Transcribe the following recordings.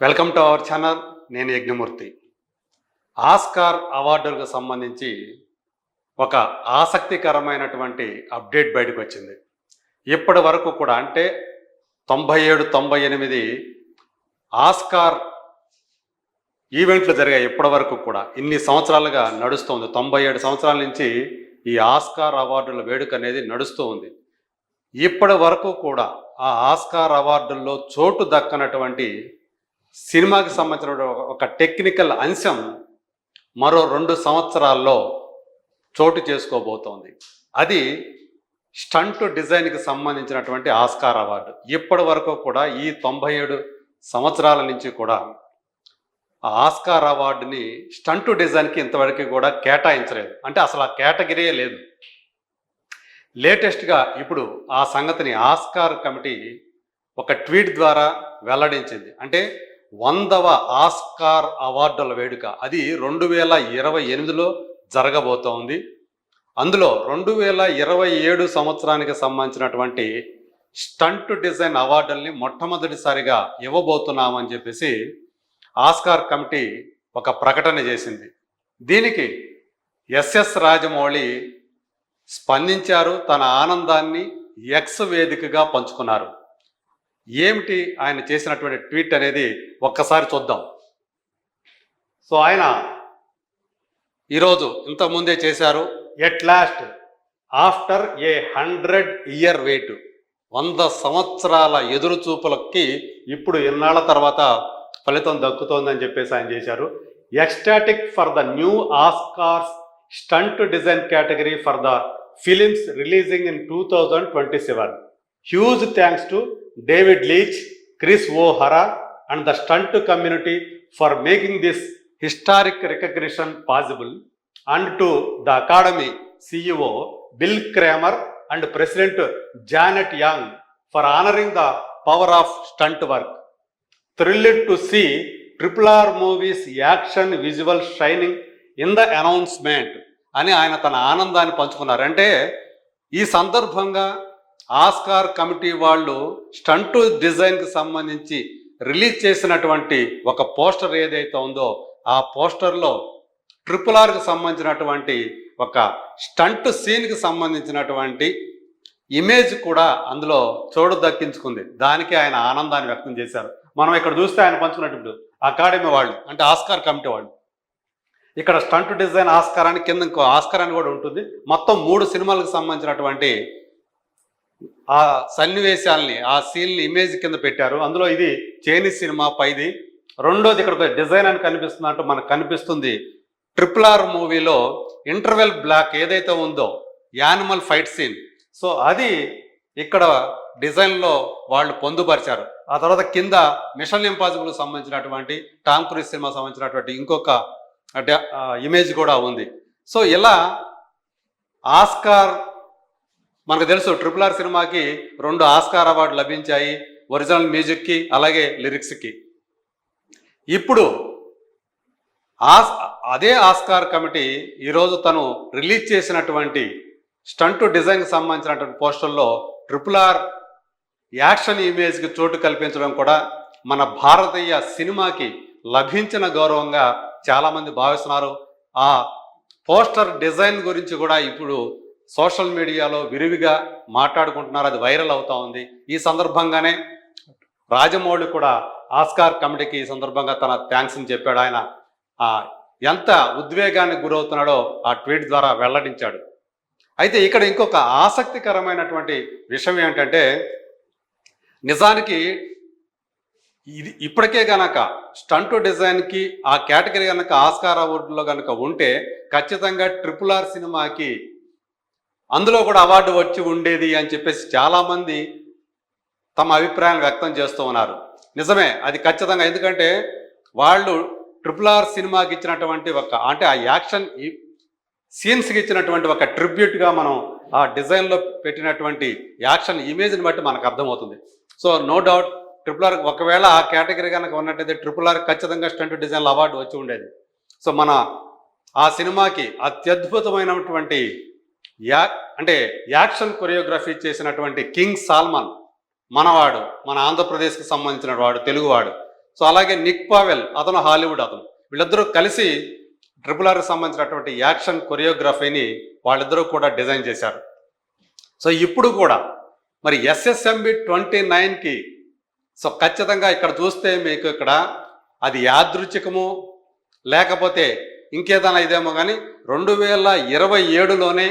Welcome to our channel నేను Yagnamurthy. Oscar అవార్డులకు సంబంధించి ఒక ఆసక్తికరమైనటువంటి అప్డేట్ బయటకు వచ్చింది. ఇప్పటి వరకు కూడా అంటే తొంభై ఏడు తొంభై ఎనిమిది ఆస్కార్ ఈవెంట్లు జరిగాయి ఇప్పటి వరకు కూడా. ఇన్ని సంవత్సరాలుగా నడుస్తుంది. తొంభై ఏడు సంవత్సరాల నుంచి ఈ ఆస్కార్ అవార్డుల వేడుక అనేది నడుస్తూ ఉంది. ఇప్పటి వరకు కూడా ఆ ఆస్కార్ అవార్డుల్లో చోటు దక్కనటువంటి సినిమాకి సంబంధించిన ఒక టెక్నికల్ అంశం మరో రెండు సంవత్సరాల్లో చోటు చేసుకోబోతోంది. అది స్టంట్ డిజైన్కి సంబంధించినటువంటి ఆస్కార్ అవార్డు. ఇప్పటి వరకు కూడా ఈ తొంభై ఏడు సంవత్సరాల నుంచి కూడా ఆ ఆస్కార్ అవార్డుని స్టంట్ డిజైన్కి ఇంతవరకు కూడా కేటాయించలేదు. అంటే అసలు ఆ కేటగిరీయే లేదు. లేటెస్ట్గా ఇప్పుడు ఆ సంగతిని ఆస్కార్ కమిటీ ఒక ట్వీట్ ద్వారా వెల్లడించింది. అంటే వందవ ఆస్కార్ అవార్డుల వేడుక. అది రెండు వేల ఇరవై ఎనిమిదిలో జరగబోతోంది. అందులో రెండు వేల ఇరవై ఏడు సంవత్సరానికి సంబంధించినటువంటి స్టంట్ డిజైన్ అవార్డుల్ని మొట్టమొదటిసారిగా ఇవ్వబోతున్నామని చెప్పేసి ఆస్కార్ కమిటీ ఒక ప్రకటన చేసింది. దీనికి ఎస్ఎస్ రాజమౌళి స్పందించారు తన ఆనందాన్ని ఎక్స్ వేదికగా పంచుకున్నారు. ఏమిటి ఆయన చేసినటువంటి ట్వీట్ అనేది ఒక్కసారి చూద్దాం. సో ఆయన ఈరోజు ఇంతకుముందే చేశారు at last after a hundred year wait వంద సంవత్సరాల ఎదురుచూపులకి ఇప్పుడు ఎన్నాళ్ళ తర్వాత ఫలితం దక్కుతోందని చెప్పేసి ఆయన చేశారు. Ecstatic for the new Oscars stunt design category for the films releasing in two thousand twenty seven. Huge thanks to David Leitch Chris O'Hara and the stunt community for making this historic recognition possible and to the Academy CEO Bill Kramer and president Janet Yang for honouring the power of stunt work thrilled to see triple R movies action visual shining in the announcement అని ఆయన తన ఆనందాన్ని పంచుకున్నారు. అంటే ఈ సందర్భంగా Oscar committee వాళ్ళు stunt డిజైన్కి సంబంధించి రిలీజ్ చేసినటువంటి ఒక పోస్టర్ ఏదైతే ఉందో ఆ పోస్టర్లో ట్రిపుల్ ఆర్కి సంబంధించినటువంటి ఒక స్టంట్ సీన్కి సంబంధించినటువంటి ఇమేజ్ కూడా అందులో చోటు దక్కించుకుంది. దానికి ఆయన ఆనందాన్ని వ్యక్తం చేశారు. మనం ఇక్కడ చూస్తే ఆయన పంచుకున్నట్టు అకాడమీ వాళ్ళు అంటే ఆస్కార్ కమిటీ వాళ్ళు. ఇక్కడ స్టంట్ డిజైన్ ఆస్కార్ అని కింద ఇంకో ఆస్కార్ అని కూడా ఉంటుంది. మొత్తం మూడు సినిమాలకు సంబంధించినటువంటి ఆ సన్నివేశాల్ని ఆ సీన్ని ఇమేజ్ కింద పెట్టారు. అందులో ఇది చైనీస్ సినిమా పైది. రెండోది ఇక్కడ డిజైన్ అని కనిపిస్తున్నట్టు మనకు కనిపిస్తుంది. ట్రిపుల్ ఆర్ మూవీలో ఇంటర్వెల్ బ్లాక్ ఏదైతే ఉందో యానిమల్ ఫైట్ సీన్. సో అది ఇక్కడ డిజైన్లో వాళ్ళు పొందుపరిచారు. ఆ తర్వాత కింద మిషన్ ఇంపాసిబుల్ సంబంధించినటువంటి టామ్ క్రూజ్ సినిమా సంబంధించినటువంటి ఇంకొక ఇమేజ్ కూడా ఉంది. సో ఇలా ఆస్కార్ మనకు తెలుసు ట్రిపుల్ ఆర్ సినిమాకి రెండు ఆస్కార్ అవార్డు లభించాయి ఒరిజినల్ మ్యూజిక్కి అలాగే లిరిక్స్కి ఇప్పుడు ఆస్ అదే ఆస్కార్ కమిటీ ఈరోజు తను రిలీజ్ చేసినటువంటి స్టంట్ డిజైన్కి సంబంధించినటువంటి పోస్టర్లో ట్రిపుల్ ఆర్ యాక్షన్ ఇమేజ్కి చోటు కల్పించడం కూడా మన భారతీయ సినిమాకి లభించిన గౌరవంగా చాలామంది భావిస్తున్నారు. ఆ పోస్టర్ డిజైన్ గురించి కూడా ఇప్పుడు సోషల్ మీడియాలో విరివిగా మాట్లాడుకుంటున్నారు అది వైరల్ అవుతా ఉంది. ఈ సందర్భంగానే రాజమౌళి కూడా ఆస్కార్ కమిటీకి ఈ సందర్భంగా తన థ్యాంక్స్ అని చెప్పాడు. ఆయన ఆ, ఎంత ఉద్వేగానికి గురవుతున్నాడో ఆ ట్వీట్ ద్వారా వెల్లడించాడు. అయితే ఇక్కడ ఇంకొక ఆసక్తికరమైనటువంటి విషయం ఏంటంటే నిజానికి ఇది ఇప్పటికే గనక స్టంట్ డిజైన్కి ఆ కేటగిరీ కనుక ఆస్కార్ అవార్డులో కనుక ఉంటే ఖచ్చితంగా ట్రిపుల్ ఆర్ సినిమాకి అందులో కూడా అవార్డు వచ్చి ఉండేది అని చెప్పేసి చాలామంది తమ అభిప్రాయాలు వ్యక్తం చేస్తూ ఉన్నారు. నిజమే అది ఖచ్చితంగా. ఎందుకంటే వాళ్ళు ట్రిపుల్ ఆర్ సినిమాకి ఇచ్చినటువంటి ఒక అంటే ఆ యాక్షన్ సీన్స్కి ఇచ్చినటువంటి ఒక ట్రిబ్యూట్గా మనం ఆ డిజైన్లో పెట్టినటువంటి యాక్షన్ ఇమేజ్ని బట్టి మనకు అర్థమవుతుంది. So no doubt triple R ఒకవేళ ఆ కేటగిరీ కనుక ఉన్నట్టయితే ట్రిపుల్ ఆర్ ఖచ్చితంగా స్టంట్ డిజైన్ల అవార్డు వచ్చి ఉండేది. సో మన ఆ సినిమాకి అత్యద్భుతమైనటువంటి యా అంటే యాక్షన్ కొరియోగ్రఫీ చేసినటువంటి కింగ్ సాల్మన్ మనవాడు మన ఆంధ్రప్రదేశ్కి సంబంధించిన వాడు తెలుగువాడు. సో అలాగే నిక్ పావెల్ అతను హాలీవుడ్ అతను. వీళ్ళిద్దరూ కలిసి ట్రిపుల్ ఆర్కి సంబంధించినటువంటి యాక్షన్ కొరియోగ్రఫీని వాళ్ళిద్దరూ కూడా డిజైన్ చేశారు. సో ఇప్పుడు కూడా మరి ఎస్ఎస్ఎంబి ట్వంటీ నైన్కి సో ఖచ్చితంగా ఇక్కడ చూస్తే మీకు ఇక్కడ అది యాదృచ్ఛికము లేకపోతే ఇంకేదైనా ఇదేమో కానీ రెండు వేల ఇరవై ఏడులోనే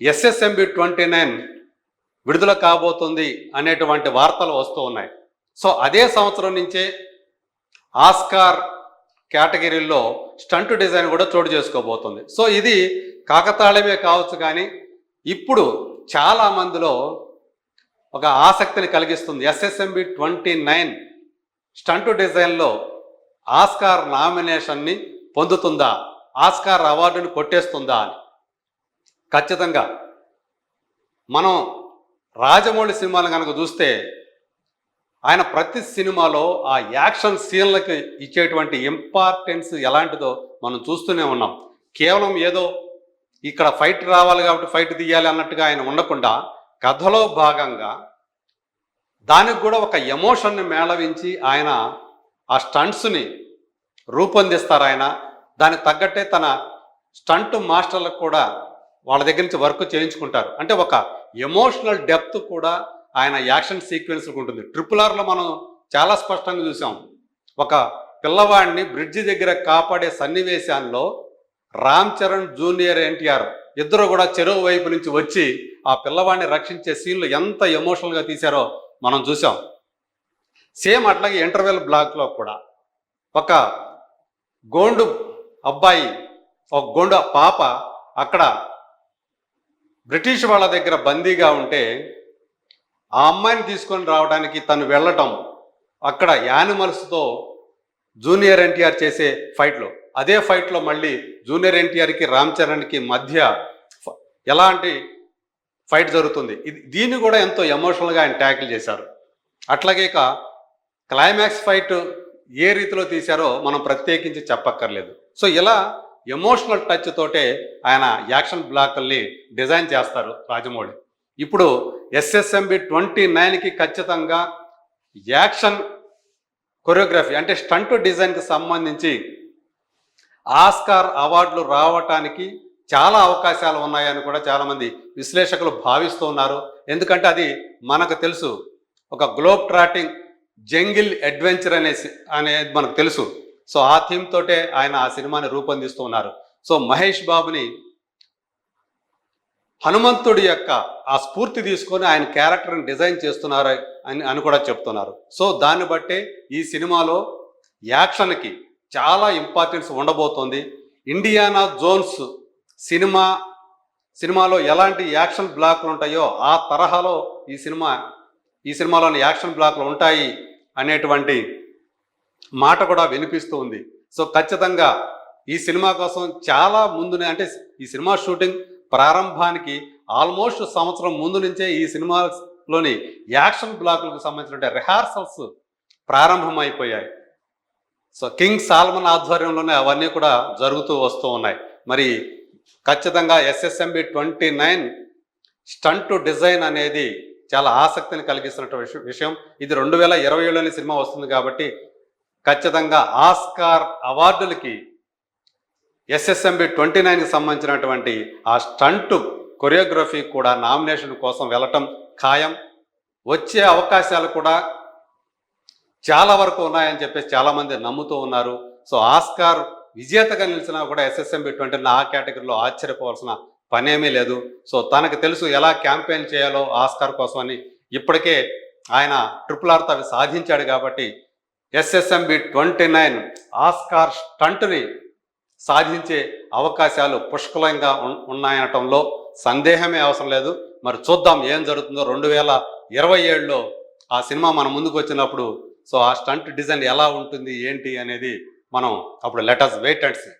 ఎస్ఎస్ఎంబి ట్వంటీ నైన్ విడుదల కాబోతుంది అనేటువంటి వార్తలు వస్తూ ఉన్నాయి. సో అదే సంవత్సరం నుంచే ఆస్కార్ కేటగిరీల్లో స్టంట్ డిజైన్ కూడా చోటు చేసుకోబోతుంది. సో ఇది కాకతాళమే కావచ్చు కానీ ఇప్పుడు చాలా మందిలో ఒక ఆసక్తిని కలిగిస్తుంది. ఎస్ఎస్ఎంబి ట్వంటీ నైన్ స్టంట్ డిజైన్లో ఆస్కార్ నామినేషన్ని పొందుతుందా? ఆస్కార్ అవార్డుని కొట్టేస్తుందా అని. ఖచ్చితంగా. మనం రాజమౌళి సినిమాలు కనుక చూస్తే ఆయన ప్రతి సినిమాలో ఆ యాక్షన్ సీన్లకి ఇచ్చేటువంటి ఇంపార్టెన్స్ ఎలాంటిదో మనం చూస్తూనే ఉన్నాం. కేవలం ఏదో ఇక్కడ ఫైట్ రావాలి కాబట్టి ఫైట్ తీయాలి అన్నట్టుగా ఆయన ఉండకుండా కథలో భాగంగా దానికి కూడా ఒక ఎమోషన్ని మేళవించి ఆయన ఆ స్టంట్స్ని రూపొందిస్తారు ఆయన. దానికి తగ్గట్టే తన స్టంట్ మాస్టర్లకు కూడా వాళ్ళ దగ్గర నుంచి వర్క్ చేయించుకుంటారు. అంటే ఒక ఎమోషనల్ డెప్త్ కూడా ఆయన యాక్షన్ సీక్వెన్స్కి ఉంటుంది. ట్రిపుల్ ఆర్లో మనం చాలా స్పష్టంగా చూసాం. ఒక పిల్లవాడిని బ్రిడ్జి దగ్గర కాపాడే సన్నివేశాల్లో రామ్ చరణ్ జూనియర్ ఎన్టీఆర్ ఇద్దరు కూడా చెరువు వైపు నుంచి వచ్చి ఆ పిల్లవాడిని రక్షించే సీన్లు ఎంత ఎమోషనల్గా తీశారో మనం చూసాం. సేమ్ అట్లాగే ఇంటర్వెల్ బ్లాక్లో కూడా ఒక గోండు అబ్బాయి ఒక గోండు పాప అక్కడ బ్రిటిష్ వాళ్ళ దగ్గర బందీగా ఉంటే ఆ అమ్మాయిని తీసుకొని రావడానికి తను వెళ్ళటం అక్కడ యానిమల్స్తో జూనియర్ ఎన్టీఆర్ చేసే ఫైట్లో. అదే ఫైట్లో మళ్ళీ జూనియర్ ఎన్టీఆర్కి రామ్ చరణ్కి మధ్య ఎలాంటి ఫైట్ జరుగుతుంది? ఇది దీన్ని కూడా ఎంతో ఎమోషనల్గా ఆయన ట్యాకిల్ చేశారు. అట్లాగే ఇక క్లైమాక్స్ ఫైట్ ఏ రీతిలో తీశారో మనం ప్రత్యేకించి చెప్పక్కర్లేదు. సో ఇలా ఎమోషనల్ టచ్ తోటే ఆయన యాక్షన్ బ్లాక్ల్ని డిజైన్ చేస్తారు రాజమౌళి. ఇప్పుడు ఎస్ఎస్ఎంబి ట్వంటీ నైన్కి ఖచ్చితంగా యాక్షన్ కొరియోగ్రఫీ అంటే స్టంట్ డిజైన్కి సంబంధించి ఆస్కార్ అవార్డులు రావటానికి చాలా అవకాశాలు ఉన్నాయని కూడా చాలామంది విశ్లేషకులు భావిస్తూ ఉన్నారు. ఎందుకంటే అది మనకు తెలుసు. ఒక గ్లోబ్ ట్రాటింగ్ జంగిల్ అడ్వెంచర్ అనేసి అనేది మనకు తెలుసు. సో ఆ థీమ్ తోటే ఆయన ఆ సినిమాని రూపొందిస్తూ ఉన్నారు. సో మహేష్ బాబుని హనుమంతుడి యొక్క ఆ స్ఫూర్తి తీసుకొని ఆయన క్యారెక్టర్ని డిజైన్ చేస్తున్నారు అని అని కూడా చెప్తున్నారు. సో దాన్ని బట్టే ఈ సినిమాలో యాక్షన్కి చాలా ఇంపార్టెన్స్ ఉండబోతోంది. ఇండియానా జోన్స్ సినిమా సినిమాలో ఎలాంటి యాక్షన్ బ్లాక్లు ఉంటాయో ఆ తరహాలో ఈ సినిమా ఈ సినిమాలోని యాక్షన్ బ్లాక్లు ఉంటాయి అనేటువంటి మాట కూడా వినిపిస్తూ ఉంది. సో ఖచ్చితంగా ఈ సినిమా కోసం చాలా ముందునే అంటే ఈ సినిమా షూటింగ్ ప్రారంభానికి ఆల్మోస్ట్ సంవత్సరం ముందు నుంచే ఈ సినిమాలోని యాక్షన్ బ్లాక్లకు సంబంధించిన రిహార్సల్స్ ప్రారంభమైపోయాయి. సో కింగ్ సాల్మన్ ఆధ్వర్యంలోనే అవన్నీ కూడా జరుగుతూ వస్తూ ఉన్నాయి. మరి ఖచ్చితంగా SSMB twenty nine stunt design అనేది చాలా ఆసక్తిని కలిగిస్తున్న విషయం విషయం. ఇది రెండు వేల ఇరవై ఏడులోనే సినిమా వస్తుంది కాబట్టి ఖచ్చితంగా ఆస్కార్ అవార్డులకి ఎస్ఎస్ఎంబి ట్వంటీ నైన్కి సంబంధించినటువంటి ఆ స్టంట్ కొరియోగ్రఫీ కూడా నామినేషన్ కోసం వెళ్ళటం ఖాయం. వచ్చే అవకాశాలు కూడా చాలా వరకు ఉన్నాయని చెప్పేసి చాలామంది నమ్ముతూ ఉన్నారు. సో ఆస్కార్ విజేతగా నిలిచినా కూడా ఎస్ఎస్ఎంబి ట్వంటీ ఆ కేటగిరీలో ఆశ్చర్యపోవాల్సిన పనేమీ లేదు. సో తనకు తెలుసు ఎలా క్యాంపెయిన్ చేయాలో ఆస్కార్ కోసం అని ఇప్పటికే ఆయన ట్రిపుల్ ఆర్తో అవి సాధించాడు కాబట్టి ఎస్ఎస్ఎంబి ట్వంటీ నైన్ ఆస్కార్ స్టంట్ని సాధించే అవకాశాలు పుష్కలంగా ఉన్నాయనటంలో సందేహమే అవసరం లేదు. మరి చూద్దాం ఏం జరుగుతుందో. రెండు వేల ఇరవై ఏడులో ఆ సినిమా మన ముందుకు వచ్చినప్పుడు సో ఆ స్టంట్ డిజైన్ ఎలా ఉంటుంది ఏంటి అనేది మనం అప్పుడు లెటర్స్ వెయిట్ అండ్ సీ